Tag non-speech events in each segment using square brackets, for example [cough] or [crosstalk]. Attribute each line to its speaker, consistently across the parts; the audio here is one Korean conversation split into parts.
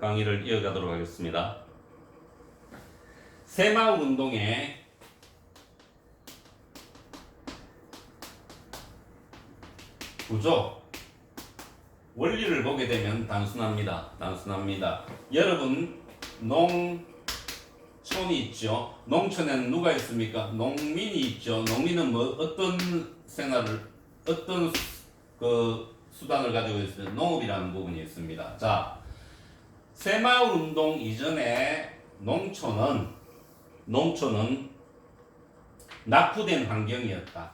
Speaker 1: 강의를 이어가도록 하겠습니다. 새마을 운동의 구조 원리를 보게 되면 단순합니다. 단순합니다. 여러분 농촌이 있죠. 농촌에는 누가 있습니까? 농민이 있죠. 농민은 뭐 어떤 생활을 어떤 그 수단을 가지고 있어요? 농업이라는 부분이 있습니다. 자, 새마을 운동 이전에 농촌은 농촌은 낙후된 환경이었다.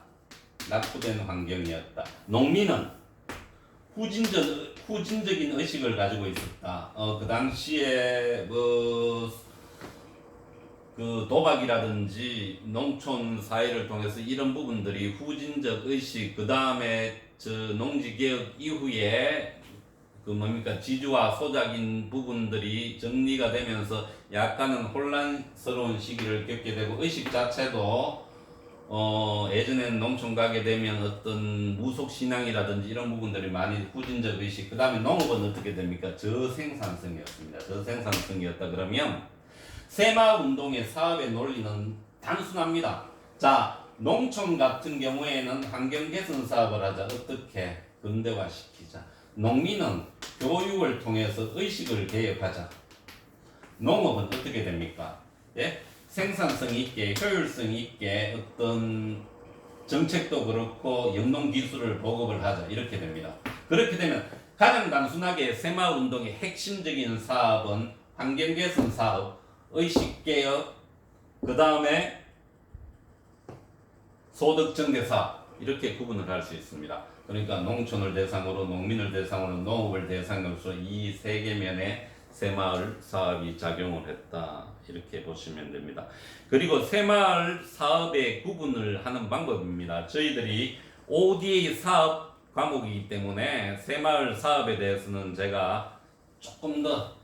Speaker 1: 낙후된 환경이었다. 농민은 후진적 후진적인 의식을 가지고 있었다. 어, 그 당시에 뭐, 그 도박이라든지 농촌 사회를 통해서 이런 부분들이 후진적 의식, 그 다음에 저 농지개혁 이후에 그 뭡니까 지주와 소작인 부분들이 정리가 되면서 약간은 혼란스러운 시기를 겪게 되고 의식 자체도 어 예전에는 농촌 가게 되면 어떤 무속 신앙이라든지 이런 부분들이 많이 후진적 의식 그 다음에 농업은 어떻게 됩니까? 저생산성이었습니다. 저생산성이었다 그러면 새마을 운동의 사업의 논리는 단순합니다. 자 농촌 같은 경우에는 환경 개선 사업을 하자. 어떻게? 근대화 시키자 농민은 교육을 통해서 의식을 개혁하자 농업은 어떻게 됩니까 예? 생산성 있게 효율성 있게 어떤 정책도 그렇고 연동 기술을 보급을 하자 이렇게 됩니다. 그렇게 되면 가장 단순하게 새마을 운동의 핵심적인 사업은 환경 개선 사업, 의식 개혁, 그 다음에 소득 증대 사업 이렇게 구분을 할 수 있습니다. 그러니까 농촌을 대상으로 농민을 대상으로 농업을 대상으로서 이 세 개면에 새마을 사업이 작용을 했다 이렇게 보시면 됩니다. 그리고 새마을 사업의 구분을 하는 방법입니다. 저희들이 ODA 사업 과목이기 때문에 새마을 사업에 대해서는 제가 조금 더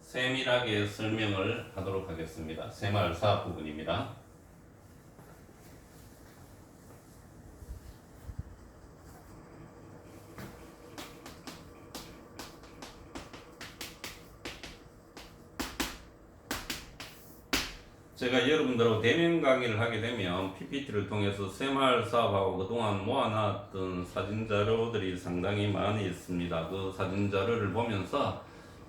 Speaker 1: 세밀하게 설명을 하도록 하겠습니다. 새마을 사업 부분입니다. 제가 여러분들하고 대면 강의를 하게 되면 PPT를 통해서 새마을 사업하고 그동안 모아놨던 사진 자료들이 상당히 많이 있습니다. 그 사진 자료를 보면서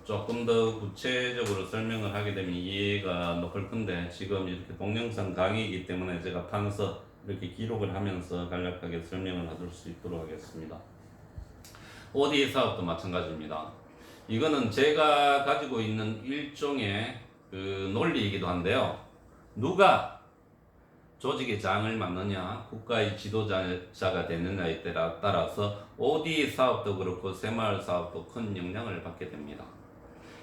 Speaker 1: 조금 더 구체적으로 설명을 하게 되면 이해가 높을 건데 지금 이렇게 동영상 강의이기 때문에 제가 판서 이렇게 기록을 하면서 간략하게 설명을 하실 수 있도록 하겠습니다. OD 사업도 마찬가지입니다. 이거는 제가 가지고 있는 일종의 그 논리이기도 한데요. 누가 조직의 장을 맡느냐, 국가의 지도자가 되느냐에 따라- 따라서 OD 사업도 그렇고 새마을 사업도 큰 영향을 받게 됩니다.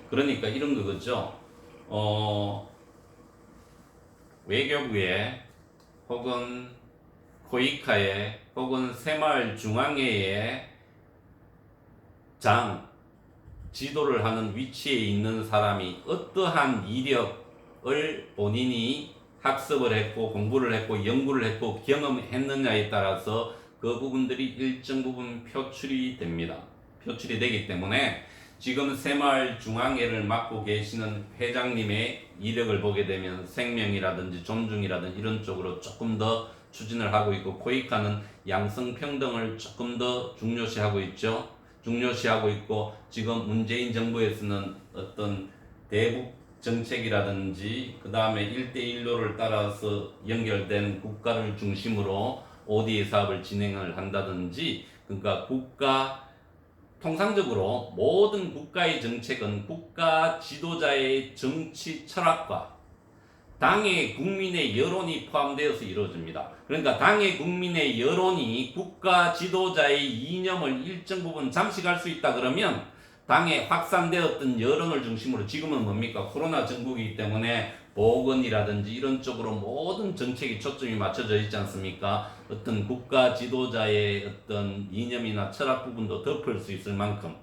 Speaker 1: 그러니까 이런 거겠죠. 어, 외교부에 혹은 코이카에 혹은 새마을 중앙회에 장 지도를 하는 위치에 있는 사람이 어떠한 이력 을 본인이 학습을 했고 공부를 했고 연구를 했고 경험했느냐에 따라서 그 부분들이 일정 부분 표출이 됩니다. 표출이 되기 때문에 지금 새마을 중앙회를 맡고 계시는 회장님의 이력을 보게 되면 생명이라든지 존중이라든지 이런 쪽으로 조금 더 추진을 하고 있고 코이카는 양성평등을 조금 더 중요시하고 있죠. 중요시하고 있고 지금 문재인 정부에서는 어떤 대북 정책이라든지 그 다음에 1대1로를 따라서 연결된 국가를 중심으로 ODA 사업을 진행을 한다든지 그러니까 국가 통상적으로 모든 국가의 정책은 국가 지도자의 정치 철학과 당의 국민의 여론이 포함되어서 이루어집니다. 그러니까 당의 국민의 여론이 국가 지도자의 이념을 일정 부분 잠식할 수 있다 그러면 당에 확산되었던 여론을 중심으로 지금은 뭡니까 코로나 전국이기 때문에 보건이라든지 이런 쪽으로 모든 정책이 초점이 맞춰져 있지 않습니까? 어떤 국가 지도자의 어떤 이념이나 철학 부분도 덮을 수 있을 만큼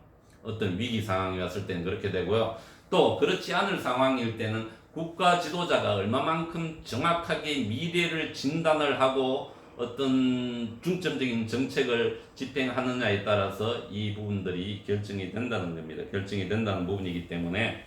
Speaker 1: 어떤 위기 상황이 왔을 때는 그렇게 되고요. 또 그렇지 않을 상황일 때는 국가 지도자가 얼마만큼 정확하게 미래를 진단을 하고 어떤 중점적인 정책을 집행하느냐에 따라서 이 부분들이 결정이 된다는 겁니다. 결정이 된다는 부분이기 때문에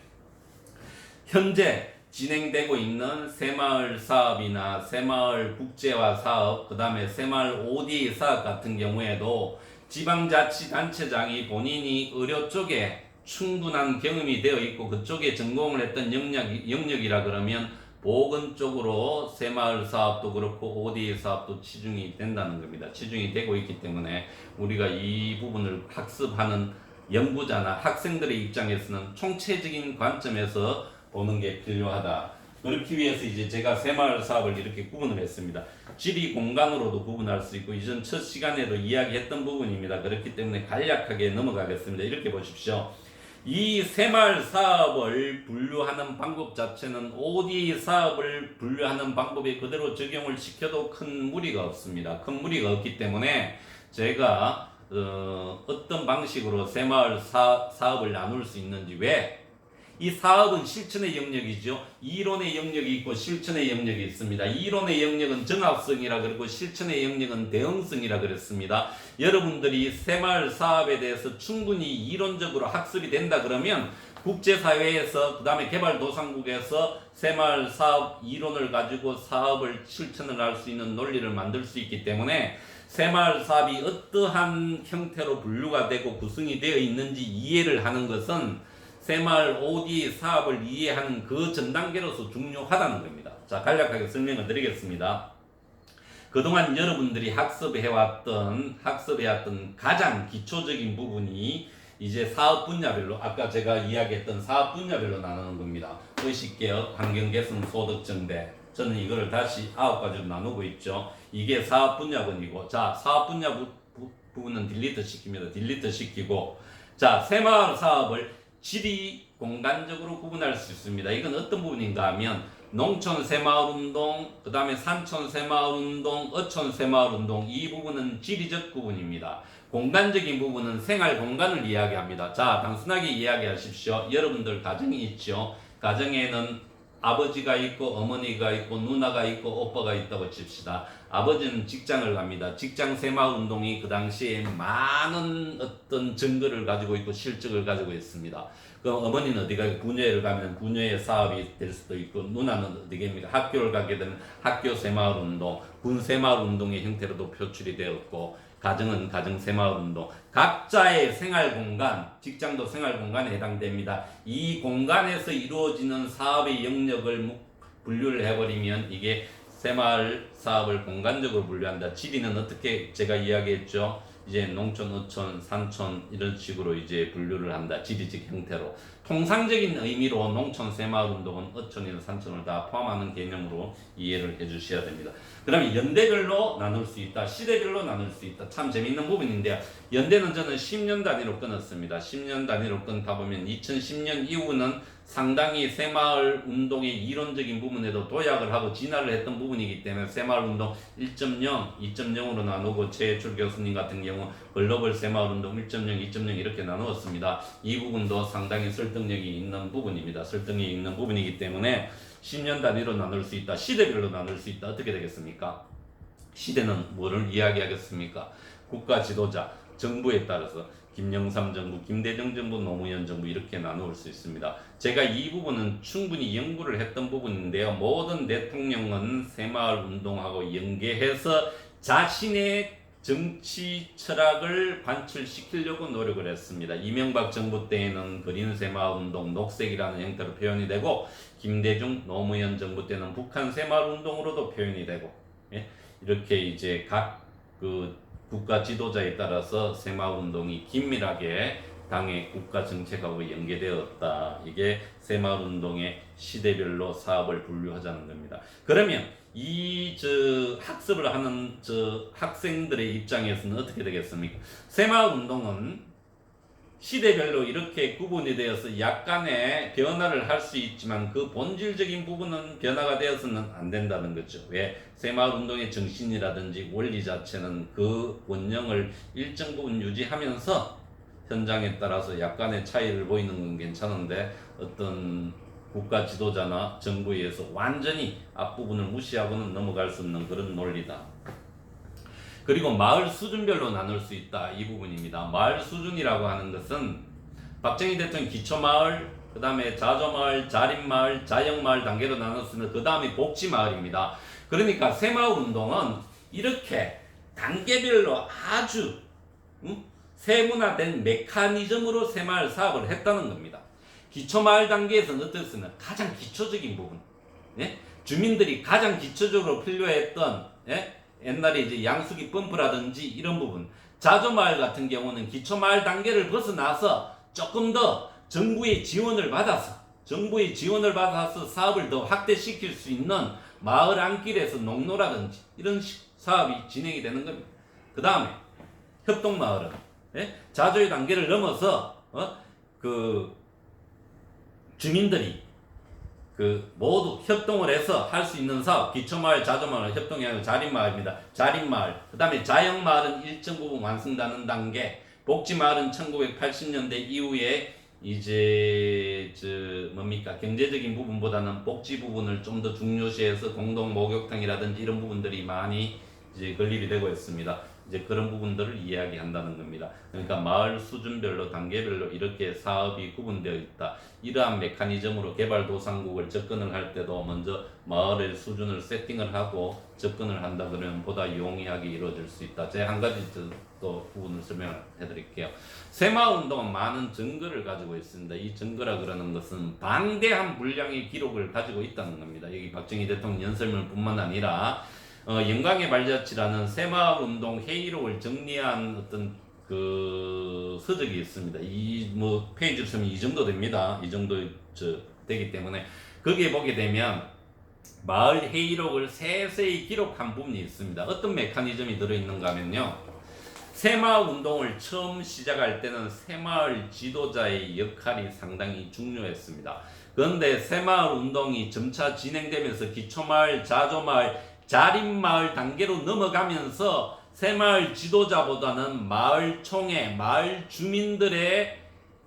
Speaker 1: 현재 진행되고 있는 새마을 사업이나 새마을 국제화 사업, 그 다음에 새마을 OD 사업 같은 경우에도 지방자치단체장이 본인이 의료 쪽에 충분한 경험이 되어 있고 그쪽에 전공을 했던 영역, 영역이라 그러면 보건 쪽으로 새마을 사업도 그렇고 OD 사업도 치중이 된다는 겁니다. 치중이 되고 있기 때문에 우리가 이 부분을 학습하는 연구자나 학생들의 입장에서는 총체적인 관점에서 보는 게 필요하다. 그렇기 위해서 이제 제가 새마을 사업을 이렇게 구분을 했습니다. 지리 공간으로도 구분할 수 있고 이전 첫 시간에도 이야기했던 부분입니다. 그렇기 때문에 간략하게 넘어가겠습니다. 이렇게 보십시오. 이 새마을 사업을 분류하는 방법 자체는 OD 사업을 분류하는 방법에 그대로 적용을 시켜도 큰 무리가 없습니다. 큰 무리가 없기 때문에 제가 어, 어떤 방식으로 새마을 사, 사업을 나눌 수 있는지 왜? 이 사업은 실천의 영역이죠. 이론의 영역이 있고 실천의 영역이 있습니다. 이론의 영역은 정합성이라 그러고 실천의 영역은 대응성이라 그랬습니다. 여러분들이 새마을 사업에 대해서 충분히 이론적으로 학습이 된다 그러면 국제사회에서 그 다음에 개발도상국에서 새마을 사업 이론을 가지고 사업을 실천을 할 수 있는 논리를 만들 수 있기 때문에 새마을 사업이 어떠한 형태로 분류가 되고 구성이 되어 있는지 이해를 하는 것은 새마을 OD 사업을 이해하는 그 전 단계로서 중요하다는 겁니다. 자, 간략하게 설명을 드리겠습니다. 그동안 여러분들이 학습해왔던, 학습해왔던 가장 기초적인 부분이 이제 사업 분야별로, 아까 제가 이야기했던 사업 분야별로 나누는 겁니다. 의식개혁, 환경개선, 소득정대. 저는 이거를 다시 아홉 가지로 나누고 있죠. 이게 사업 분야분이고, 자, 사업 분야 부, 부, 부분은 딜리트 시킵니다. 딜리트 시키고, 자, 새마을 사업을 지리 공간적으로 구분할 수 있습니다. 이건 어떤 부분인가 하면 농촌 새마을 운동, 그 다음에 산촌 새마을 운동, 어촌 새마을 운동 이 부분은 지리적 부분입니다. 공간적인 부분은 생활 공간을 이야기합니다. 자, 단순하게 이야기하십시오. 여러분들 가정이 있죠. 가정에는 아버지가 있고 어머니가 있고 누나가 있고 오빠가 있다고 칩시다. 아버지는 직장을 갑니다. 직장 새마을 운동이 그 당시에 많은 어떤 증거를 가지고 있고 실적을 가지고 있습니다. 그럼 어머니는 어디가 군여를 가면 군여의 사업이 될 수도 있고 누나는 어디입니까? 학교를 가게 되면 학교 새마을 운동, 군 새마을 운동의 형태로도 표출이 되었고 가정은 가정 새마을 운동 각자의 생활 공간 직장도 생활 공간에 해당됩니다. 이 공간에서 이루어지는 사업의 영역을 무- 분류를 해버리면 이게 새마을 사업을 공간적으로 분류한다. 지리는 어떻게 제가 이야기했죠? 이제 농촌, 어촌, 산촌 이런 식으로 이제 분류를 한다. 지리적 형태로. 통상적인 의미로 농촌 새마을 운동은 어촌이나 산촌을 다 포함하는 개념으로 이해를 해 주셔야 됩니다. 그러면 연대별로 나눌 수 있다. 시대별로 나눌 수 있다. 참 재밌는 부분인데요. 연대는 저는 10년 단위로 끊었습니다. 10년 단위로 끊다 보면 2010년 이후는 상당히 새마을 운동의 이론적인 부분에도 도약을 하고 진화를 했던 부분이기 때문에 새마을 운동 1.0, 2.0으로 나누고 최출 교수님 같은 경우 글로벌 새마을 운동 1.0, 2.0 이렇게 나누었습니다. 이 부분도 상당히 설득력이 있는 부분입니다. 설득력이 있는 부분이기 때문에 10년 단위로 나눌 수 있다. 시대별로 나눌 수 있다. 어떻게 되겠습니까? 시대는 뭐를 이야기하겠습니까? 국가 지도자, 정부에 따라서 김영삼 정부, 김대중 정부, 노무현 정부 이렇게 나누을 수 있습니다. 제가 이 부분은 충분히 연구를 했던 부분인데요. 모든 대통령은 새마을 운동하고 연계해서 자신의 정치 철학을 관철시키려고 노력을 했습니다. 이명박 정부 때에는 그린 새마을 운동, 녹색이라는 형태로 표현이 되고 김대중, 노무현 정부 때는 북한 새마을 운동으로도 표현이 되고 예? 이렇게 이제 각그 국가 지도자에 따라서 새마을 운동이 긴밀하게 당의 국가 정책하고 연계되었다. 이게 새마을 운동의 시대별로 사업을 분류하자는 겁니다. 그러면 이 저 학습을 하는 저 학생들의 입장에서는 어떻게 되겠습니까? 새마을 운동은 시대별로 이렇게 구분이 되어서 약간의 변화를 할 수 있지만 그 본질적인 부분은 변화가 되어서는 안 된다는 거죠. 왜? 새마을 운동의 정신이라든지 원리 자체는 그 원령을 일정 부분 유지하면서 현장에 따라서 약간의 차이를 보이는 건 괜찮은데 어떤 국가 지도자나 정부에 의해서 완전히 앞부분을 무시하고는 넘어갈 수 없는 그런 논리다. 그리고 마을 수준별로 나눌 수 있다 이 부분입니다. 마을 수준이라고 하는 것은 박정희 대통령 기초마을, 그 다음에 자조마을, 자립마을, 자영마을 단계로 나눴으면 그 다음에 복지마을입니다. 그러니까 새마을 운동은 이렇게 단계별로 아주 음? 세분화된 메커니즘으로 새마을 사업을 했다는 겁니다. 기초마을 단계에서는 어떻습니까? 가장 기초적인 부분. 예? 주민들이 가장 기초적으로 필요했던 예? 옛날에 이제 양수기 펌프라든지 이런 부분. 자조마을 같은 경우는 기초마을 단계를 벗어나서 조금 더 정부의 지원을 받아서 정부의 지원을 받아서 사업을 더 확대시킬 수 있는 마을 안길에서 농로라든지 이런 시- 사업이 진행이 되는 겁니다. 그 다음에 협동마을은 예? 자조의 단계를 넘어서 어? 그 주민들이 그 모두 협동을 해서 할 수 있는 사업 기초마을 자조마을 협동이 아니고 자립마을입니다. 자립마을 그 다음에 자영마을은 일정 부분 완성되는 단계 복지마을은 1980년대 이후에 이제 저 뭡니까 경제적인 부분보다는 복지 부분을 좀 더 중요시해서 공동 목욕탕이라든지 이런 부분들이 많이 이제 건립이 되고 있습니다. 이제 그런 부분들을 이야기한다는 겁니다. 그러니까 마을 수준별로 단계별로 이렇게 사업이 구분되어 있다. 이러한 메커니즘으로 개발도상국을 접근을 할 때도 먼저 마을의 수준을 세팅을 하고 접근을 한다 그러면 보다 용이하게 이루어질 수 있다. 제가 한 가지 더- 또 부분을 설명을 해드릴게요. 새마을 운동은 많은 증거를 가지고 있습니다. 이 증거라 그러는 것은 방대한 분량의 기록을 가지고 있다는 겁니다. 여기 박정희 대통령 연설문뿐만 아니라 어, 영광의 발자취라는 새마을 운동 회의록을 정리한 어떤 그 서적이 있습니다. 이 뭐 페이지 수면 이 정도 됩니다. 이 정도 저 되기 때문에 거기에 보게 되면 마을 회의록을 세세히 기록한 부분이 있습니다. 어떤 메커니즘이 들어있는가 하면요. 새마을 운동을 처음 시작할 때는 새마을 지도자의 역할이 상당히 중요했습니다. 그런데 새마을 운동이 점차 진행되면서 기초마을, 자조마을, 자립마을 단계로 넘어가면서 새마을 지도자보다는 마을 총회, 마을 주민들의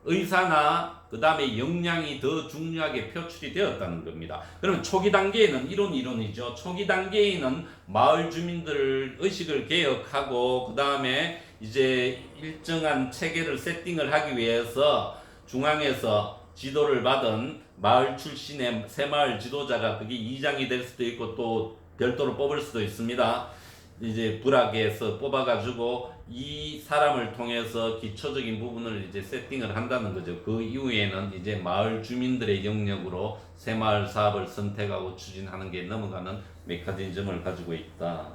Speaker 1: 의사나 그 다음에 역량이 더 중요하게 표출이 되었다는 겁니다. 그러면 초기 단계에는 이런 이론이죠. 초기 단계에는 마을 주민들 의식을 개혁하고 그 다음에 이제 일정한 체계를 세팅을 하기 위해서 중앙에서 지도를 받은 마을 출신의 새마을 지도자가 그게 이장이 될 수도 있고 또 별도로 뽑을 수도 있습니다. 이제 불악에서 뽑아가지고 이 사람을 통해서 기초적인 부분을 이제 세팅을 한다는 거죠. 그 이후에는 이제 마을 주민들의 영역으로 새마을 사업을 선택하고 추진하는 게 넘어가는 메커니즘을 가지고 있다.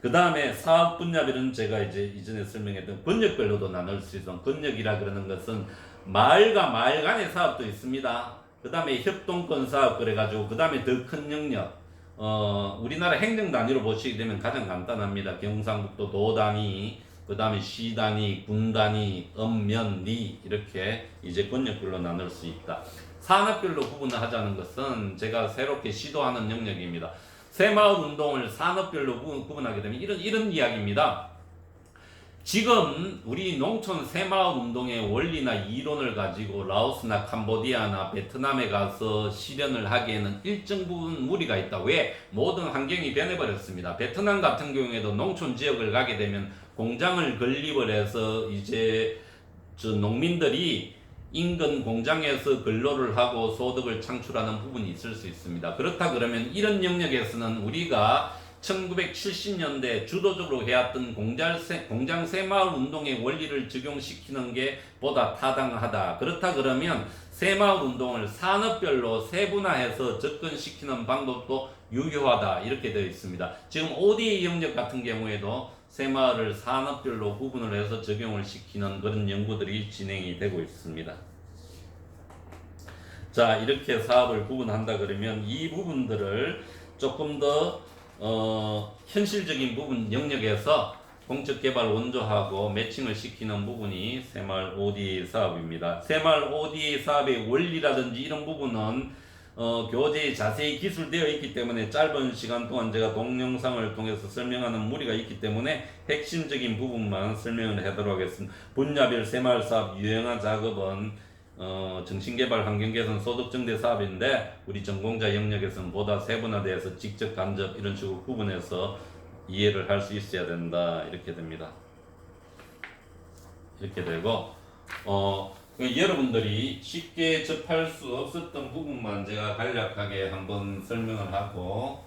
Speaker 1: 그 다음에 사업 분야별은 제가 이제 이전에 설명했던 권역별로도 나눌 수 있어. 권역이라 그러는 것은 마을과 마을 간의 사업도 있습니다. 그 다음에 협동권 사업 그래가지고 그 다음에 더 큰 영역. 어, 우리나라 행정 단위로 보시게 되면 가장 간단합니다. 경상북도 도 단위, 그 다음에 시 단위, 군 단위, 엄면, 리 이렇게 이제 권역별로 나눌 수 있다. 산업별로 구분을 하자는 것은 제가 새롭게 시도하는 영역입니다. 새마을 운동을 산업별로 구- 구분하게 되면 이런 이런 이야기입니다. 지금 우리 농촌 새마을 운동의 원리나 이론을 가지고 라오스나 캄보디아나 베트남에 가서 실현을 하기에는 일정 부분 무리가 있다. 왜? 모든 환경이 변해버렸습니다. 베트남 같은 경우에도 농촌 지역을 가게 되면 공장을 건립을 해서 이제 저 농민들이 인근 공장에서 근로를 하고 소득을 창출하는 부분이 있을 수 있습니다. 그렇다 그러면 이런 영역에서는 우리가 1970년대 주도적으로 해왔던 공장, 새마을 운동의 원리를 적용시키는 게 보다 타당하다. 그렇다 그러면 새마을 운동을 산업별로 세분화해서 접근시키는 방법도 유효하다. 이렇게 되어 있습니다. 지금 ODA 영역 같은 경우에도 새마을을 산업별로 구분을 해서 적용을 시키는 그런 연구들이 진행이 되고 있습니다. 자, 이렇게 사업을 구분한다 그러면 이 부분들을 조금 더 어, 현실적인 부분 영역에서 공적 개발 원조하고 매칭을 시키는 부분이 새마을 ODA 사업입니다. 새마을 ODA 사업의 원리라든지 이런 부분은 어, 교재에 자세히 기술되어 있기 때문에 짧은 시간 동안 제가 동영상을 통해서 설명하는 무리가 있기 때문에 핵심적인 부분만 설명을 하도록 하겠습니다. 분야별 새마을 사업 유형화 작업은 어, 정신개발 환경개선 소득증대 사업인데 우리 전공자 영역에서는 보다 세분화돼서 직접 간접 이런 식으로 구분해서 이해를 할 수 있어야 된다 이렇게 됩니다. 이렇게 되고 어그 여러분들이 쉽게 접할 수 없었던 부분만 제가 간략하게 한번 설명을 하고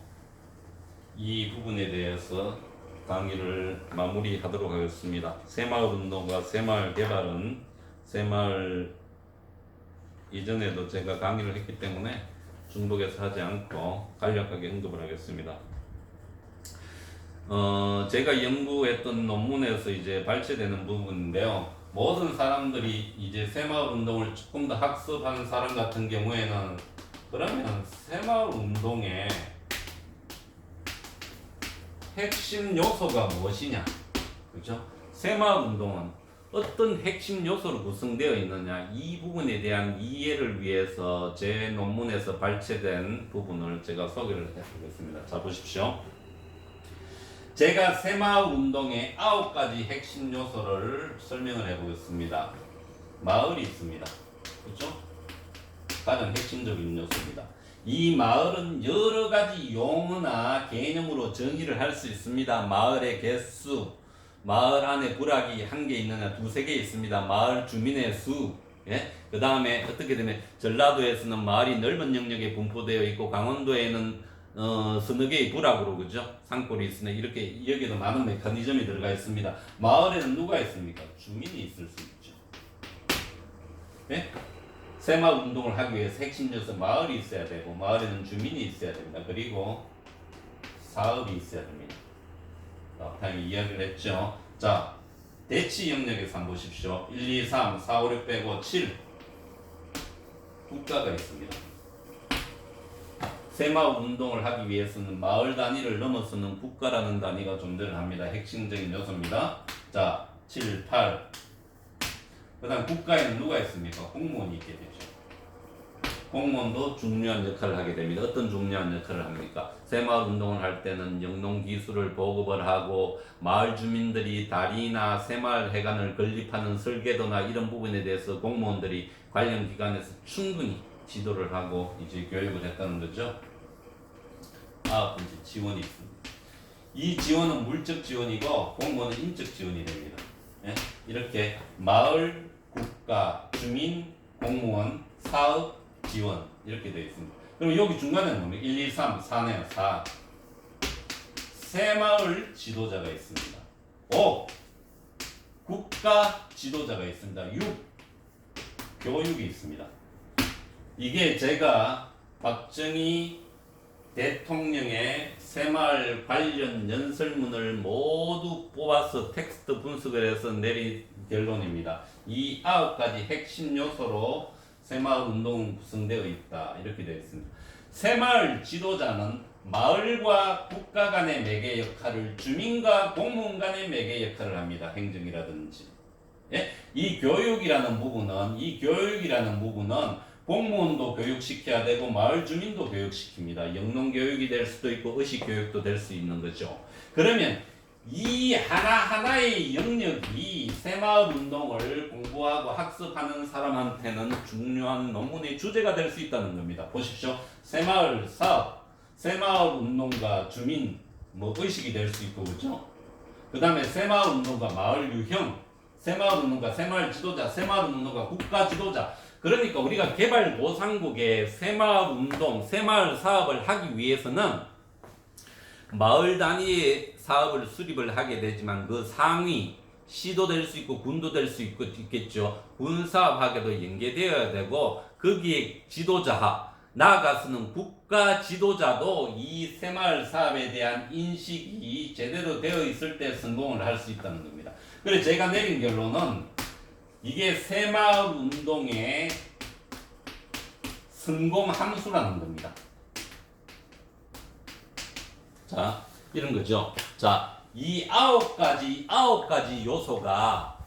Speaker 1: 이 부분에 대해서 강의를 마무리하도록 하겠습니다. 새마을 운동과 새마을 개발은 새마을 이전에도 제가 강의를 했기 때문에 중복해서 하지 않고 간략하게 언급을 하겠습니다. 어, 제가 연구했던 논문에서 이제 발췌되는 부분인데요. 모든 사람들이 이제 새마을 운동을 조금 더 학습한 사람 같은 경우에는 그러면 새마을 운동의 핵심 요소가 무엇이냐? 그죠? 새마을 운동은 어떤 핵심 요소로 구성되어 있느냐 이 부분에 대한 이해를 위해서 제 논문에서 발췌된 부분을 제가 소개를 해보겠습니다. 자 보십시오. 제가 새마을 운동의 아홉 가지 핵심 요소를 설명을 해보겠습니다. 마을이 있습니다. 그렇죠? 가장 핵심적인 요소입니다. 이 마을은 여러 가지 용어나 개념으로 정의를 할 수 있습니다. 마을의 개수, 마을 안에 부락이 한 개 있느냐, 두세 개 있습니다. 마을 주민의 수, 예? 그 다음에 어떻게 되면 전라도에서는 마을이 넓은 영역에 분포되어 있고 강원도에는 어, 서너 개의 부락으로 그죠? 산골이 있으나 이렇게 여기도 많은 메커니즘이 들어가 있습니다. 마을에는 누가 있습니까? 주민이 있을 수 있죠. 예? 새마을 운동을 하기 위해서 핵심 요소 마을이 있어야 되고 마을에는 주민이 있어야 됩니다. 그리고 사업이 있어야 됩니다. 자, 다음에 이야기를 했죠. 자, 대치 영역에서 한번 보십시오. 1, 2, 3, 4, 5, 6 빼고 7 국가가 있습니다. 새마을 운동을 하기 위해서는 마을 단위를 넘어서는 국가라는 단위가 존재를 합니다. 핵심적인 요소입니다. 자, 7, 8. 그 다음 국가에는 누가 있습니까? 공무원이 있게 되죠. 공무원도 중요한 역할을 하게 됩니다. 어떤 중요한 역할을 합니까? 새마을 운동을 할 때는 영농 기술을 보급을 하고 마을 주민들이 다리나 새마을 해관을 건립하는 설계도나 이런 부분에 대해서 공무원들이 관련 기관에서 충분히 지도를 하고 이제 교육을 했다는 거죠. 아홉 번째 지원이 있습니다. 이 지원은 물적 지원이고 공무원은 인적 지원이 됩니다. 예? 이렇게 마을, 국가, 주민, 공무원, 사업, 지원 이렇게 되어 있습니다. 그럼 여기 중간에는 뭡니까? 1, 2, 3, 4네요. 4. 새마을 지도자가 있습니다. 5. 국가 지도자가 있습니다. 6. 교육이 있습니다. 이게 제가 박정희 대통령의 새마을 관련 연설문을 모두 뽑아서 텍스트 분석을 해서 내린 결론입니다. 이 아홉 가지 핵심 요소로 새마을 운동은 구성되어 있다. 이렇게 되어 있습니다. 새마을 지도자는 마을과 국가 간의 매개 역할을 주민과 공무원 간의 매개 역할을 합니다. 행정이라든지. 예? 이 교육이라는 부분은 이 교육이라는 부분은 공무원도 교육시켜야 되고 마을 주민도 교육시킵니다. 영농 교육이 될 수도 있고 의식 교육도 될 수 있는 거죠. 그러면 이 하나하나의 영역이 새마을 운동을 공부하고 학습하는 사람한테는 중요한 논문의 주제가 될 수 있다는 겁니다. 보십시오. 새마을 사업, 새마을 운동가 주민 뭐 의식이 될 수 있고 그죠? 그 다음에 새마을 운동가 마을 유형, 새마을 운동가 새마을 지도자, 새마을 운동가 국가 지도자. 그러니까 우리가 개발도상국의 새마을 운동, 새마을 사업을 하기 위해서는 마을 단위의 사업을 수립을 하게 되지만 그 상위 시도 될 수 있고 군도 될 수 있겠죠. 군 사업하게도 연계되어야 되고 거기에 지도자 나아가서는 국가 지도자도 이 새마을 사업에 대한 인식이 제대로 되어 있을 때 성공을 할 수 있다는 겁니다. 그래서 제가 내린 결론은 이게 새마을 운동의 성공 함수라는 겁니다. 자, 이런 거죠. 자, 이 아홉 가지, 아홉 가지 요소가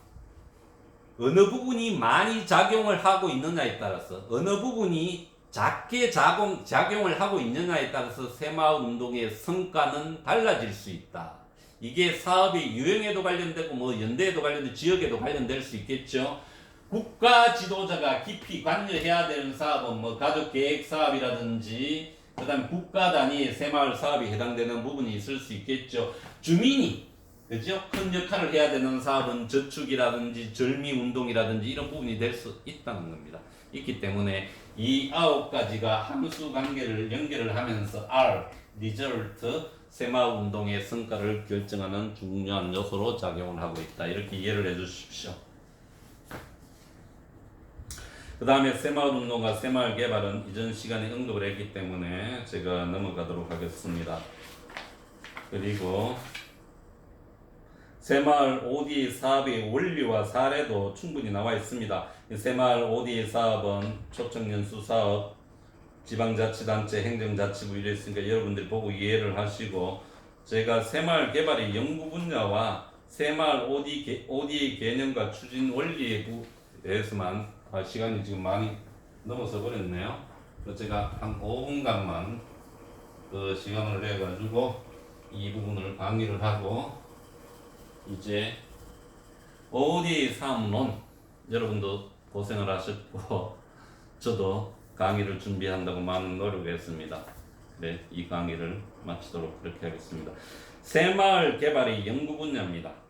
Speaker 1: 어느 부분이 많이 작용을 하고 있느냐에 따라서, 어느 부분이 작게 작용, 작용을 하고 있느냐에 따라서 새마을 운동의 성과는 달라질 수 있다. 이게 사업의 유형에도 관련되고, 뭐 연대에도 관련되고, 지역에도 관련될 수 있겠죠. 국가 지도자가 깊이 관여해야 되는 사업은 뭐 가족 계획 사업이라든지 그 다음에 국가 단위의 새마을 사업이 해당되는 부분이 있을 수 있겠죠. 주민이 그죠? 큰 역할을 해야 되는 사업은 저축이라든지 절미 운동이라든지 이런 부분이 될 수 있다는 겁니다. 있기 때문에 이 아홉 가지가 함수 관계를 연결을 하면서 R result 새마을 운동의 성과를 결정하는 중요한 요소로 작용을 하고 있다. 이렇게 이해를 해 주십시오. 그 다음에 새마을 운동과 새마을 개발은 이전 시간에 언급을 했기 때문에 제가 넘어가도록 하겠습니다. 그리고 새마을 OD 사업의 원리와 사례도 충분히 나와 있습니다. 이 새마을 OD 사업은 초청연수 사업, 지방자치단체, 행정자치부 이래 있으니까 여러분들이 보고 이해를 하시고 제가 새마을 개발의 연구 분야와 새마을 OD, 개, OD 개념과 추진 원리에 부- 대해서만 아, 시간이 지금 많이 넘어서 버렸네요. 제가 한 5분간만 그 시간을 내 가지고 이 부분을 강의를 하고 이제 OD 사업론 여러분도 고생을 하셨고 [laughs] 저도 강의를 준비한다고 많은 노력을 했습니다. 네, 이 강의를 마치도록 그렇게 하겠습니다. 새마을 개발의 연구 분야입니다.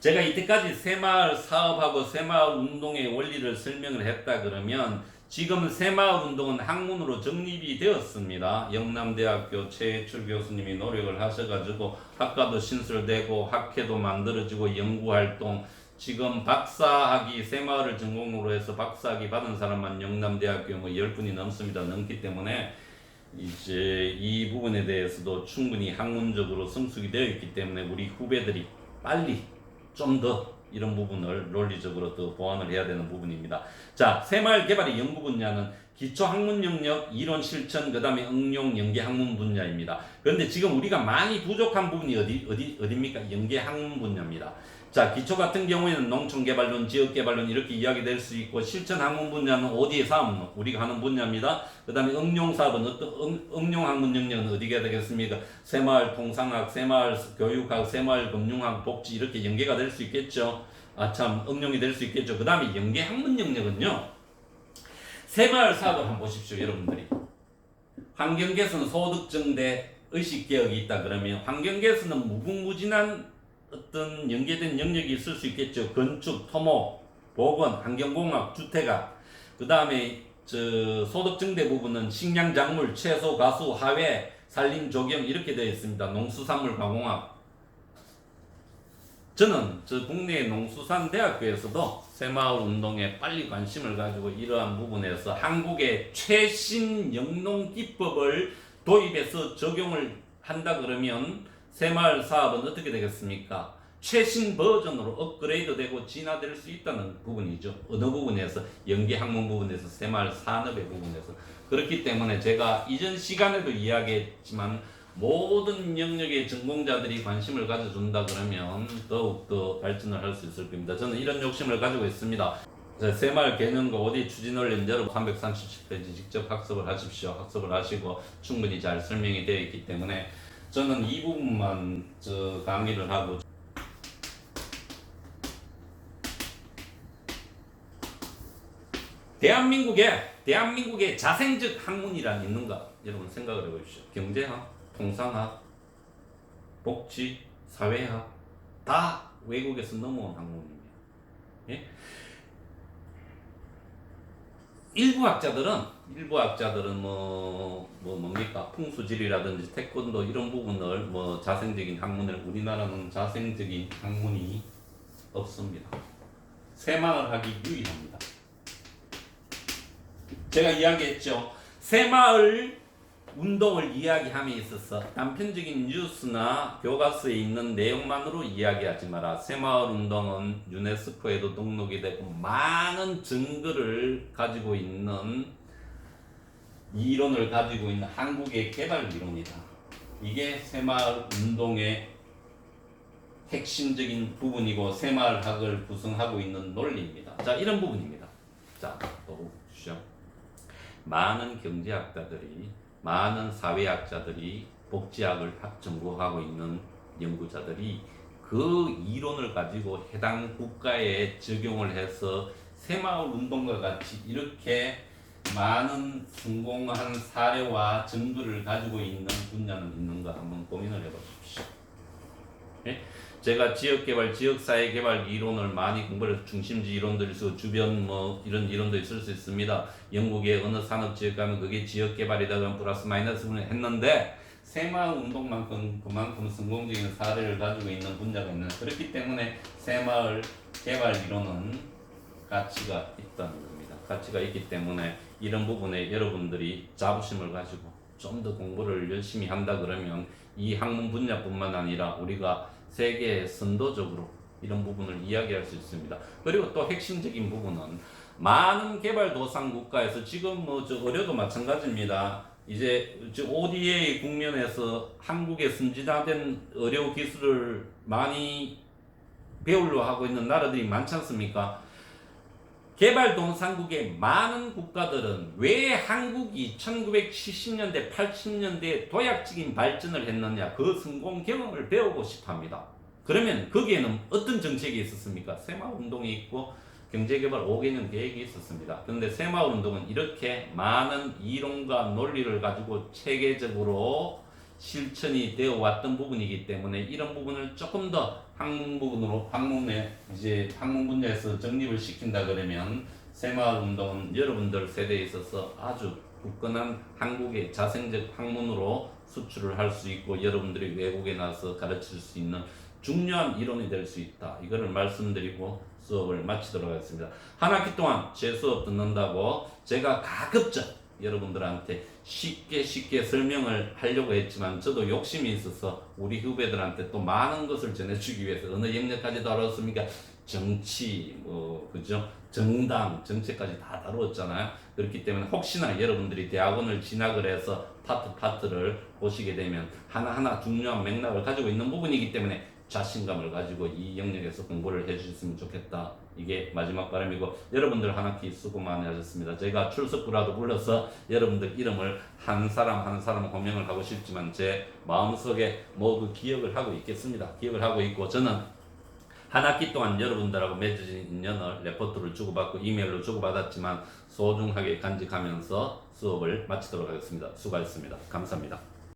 Speaker 1: 제가 이때까지 새마을 사업하고 새마을 운동의 원리를 설명을 했다 그러면 지금 새마을 운동은 학문으로 정립이 되었습니다. 영남대학교 최혜출 교수님이 노력을 하셔가지고 학과도 신설되고 학회도 만들어지고 연구활동 지금 박사학위 새마을을 전공으로 해서 박사학위 받은 사람만 영남대학교 뭐 10분이 넘습니다. 넘기 때문에 이제 이 부분에 대해서도 충분히 학문적으로 성숙이 되어 있기 때문에 우리 후배들이 빨리 좀 더 이런 부분을 논리적으로 더 보완을 해야 되는 부분입니다. 자, 새마을 개발의 연구 분야는 기초 학문 영역, 이론 실천, 그 다음에 응용 연계 학문 분야입니다. 그런데 지금 우리가 많이 부족한 부분이 어디 어디 어디입니까? 연계 학문 분야입니다. 자, 기초 같은 경우에는 농촌 개발론, 지역 개발론 이렇게 이야기될 수 있고 실천 학문 분야는 어디에 사업 우리가 하는 분야입니다. 그 다음에 응용 사업은 어떤 응, 응용 학문 영역은 어디가 되겠습니까? 새마을 통상학, 새마을 교육학, 새마을 금융학, 복지 이렇게 연계가 될 수 있겠죠. 아참 응용이 될 수 있겠죠. 그 다음에 연계 학문 영역은요. 새마을 사업을 한번 보십시오, 여러분들이. 환경 개선, 소득 증대, 의식 개혁이 있다 그러면 환경 개선은 무궁무진한 어떤 연계된 영역이 있을 수 있겠죠. 건축, 토목, 보건, 환경공학, 주택학. 그 다음에 저 소득 증대 부분은 식량, 작물, 채소, 가수, 하회, 산림, 조경 이렇게 되어 있습니다. 농수산물 가공학. 저는 저 국내 농수산대학교에서도 새마을 운동에 빨리 관심을 가지고 이러한 부분에서 한국의 최신 영농 기법을 도입해서 적용을 한다 그러면 새마을 사업은 어떻게 되겠습니까? 최신 버전으로 업그레이드 되고 진화될 수 있다는 부분이죠. 어느 부분에서 연계 학문 부분에서 새마을 산업의 부분에서 그렇기 때문에 제가 이전 시간에도 이야기했지만 모든 영역의 전공자들이 관심을 가져준다 그러면 더욱더 발전을 할 수 있을 겁니다. 저는 이런 욕심을 가지고 있습니다. 자, 새마을 개념과 어디 추진을 연 여러분 337페이지 직접 학습을 하십시오. 학습을 하시고 충분히 잘 설명이 되어 있기 때문에 저는 이 부분만 저 강의를 하고 대한민국에 대한민국의 자생적 학문이란 있는가? 여러분 생각을 해보십시오. 경제학, 통상학, 복지, 사회학 다 외국에서 넘어온 학문입니다. 예? 일부 학자들은 일부 학자들은 뭐, 뭐 뭡니까 풍수지리라든지 태권도 이런 부분을 뭐 자생적인 학문을 우리나라는 자생적인 학문이 없습니다. 새마을 학이 유일합니다. 제가 이야기했죠. 새마을 운동을 이야기함에 있어서 단편적인 뉴스나 교과서에 있는 내용만으로 이야기하지 마라. 새마을 운동은 유네스코에도 등록이 되고 많은 증거를 가지고 있는 이론을 가지고 있는 한국의 개발 이론이다. 이게 새마을 운동의 핵심적인 부분이고 새마을학을 구성하고 있는 논리입니다. 자, 이런 부분입니다. 자, 또 보시죠. 많은 경제학자들이 많은 사회학자들이 복지학을 학- 전공하고 있는 연구자들이 그 이론을 가지고 해당 국가에 적용을 해서 새마을 운동과 같이 이렇게 많은 성공한 사례와 증거를 가지고 있는 분야는 있는가 한번 고민을 해보십시오. 예? 제가 지역개발, 지역사회 개발 이론을 많이 공부를 해서 중심지 이론들 있고 주변 뭐 이런 이론도 있을 수 있습니다. 영국의 어느 산업지역 가면 그게 지역개발이다 그러면 플러스 마이너스 분을 했는데 새마을 운동만큼 그만큼 성공적인 사례를 가지고 있는 분야가 있는 그렇기 때문에 새마을 개발 이론은 가치가 있다는 겁니다. 가치가 있기 때문에 이런 부분에 여러분들이 자부심을 가지고 좀 더 공부를 열심히 한다 그러면 이 학문 분야뿐만 아니라 우리가 세계 선도적으로 이런 부분을 이야기할 수 있습니다. 그리고 또 핵심적인 부분은 많은 개발도상 국가에서 지금 뭐저 의료도 마찬가지입니다. 이제 저 ODA 국면에서 한국의 선진화된 의료 기술을 많이 배우려 하고 있는 나라들이 많지 않습니까? 개발동상국의 많은 국가들은 왜 한국이 1970년대, 80년대에 도약적인 발전을 했느냐 그 성공 경험을 배우고 싶합니다. 그러면 거기에는 어떤 정책이 있었습니까? 새마운동이 있고 경제개발 5개년 계획이 있었습니다. 그런데 새마운동은 이렇게 많은 이론과 논리를 가지고 체계적으로 실천이 되어 왔던 부분이기 때문에 이런 부분을 조금 더 학문 부분으로 학문에 이제 학문 분야에서 정립을 시킨다 그러면 새마을 운동은 여러분들 세대에 있어서 아주 굳건한 한국의 자생적 학문으로 수출을 할 수 있고 여러분들이 외국에 나서 가르칠 수 있는 중요한 이론이 될 수 있다. 이거를 말씀드리고 수업을 마치도록 하겠습니다. 한 학기 동안 제 수업 듣는다고 제가 가급적 여러분들한테 쉽게 쉽게 설명을 하려고 했지만 저도 욕심이 있어서 우리 후배들한테 또 많은 것을 전해주기 위해서 어느 영역까지 다뤘습니까? 정치, 뭐 그죠? 정당, 정책까지 다 다루었잖아요. 그렇기 때문에 혹시나 여러분들이 대학원을 진학을 해서 파트 파트를 보시게 되면 하나하나 중요한 맥락을 가지고 있는 부분이기 때문에 자신감을 가지고 이 영역에서 공부를 해주셨으면 좋겠다. 이게 마지막 바람이고 여러분들 한 학기 수고 많이 하셨습니다. 제가 출석부라도 불러서 여러분들 이름을 한 사람 한 사람 호명을 하고 싶지만 제 마음속에 뭐 그 기억을 하고 있겠습니다. 기억을 하고 있고 저는 한 학기 동안 여러분들하고 맺어진 인연을 레포트를 주고받고 이메일로 주고받았지만 소중하게 간직하면서 수업을 마치도록 하겠습니다. 수고하셨습니다. 감사합니다.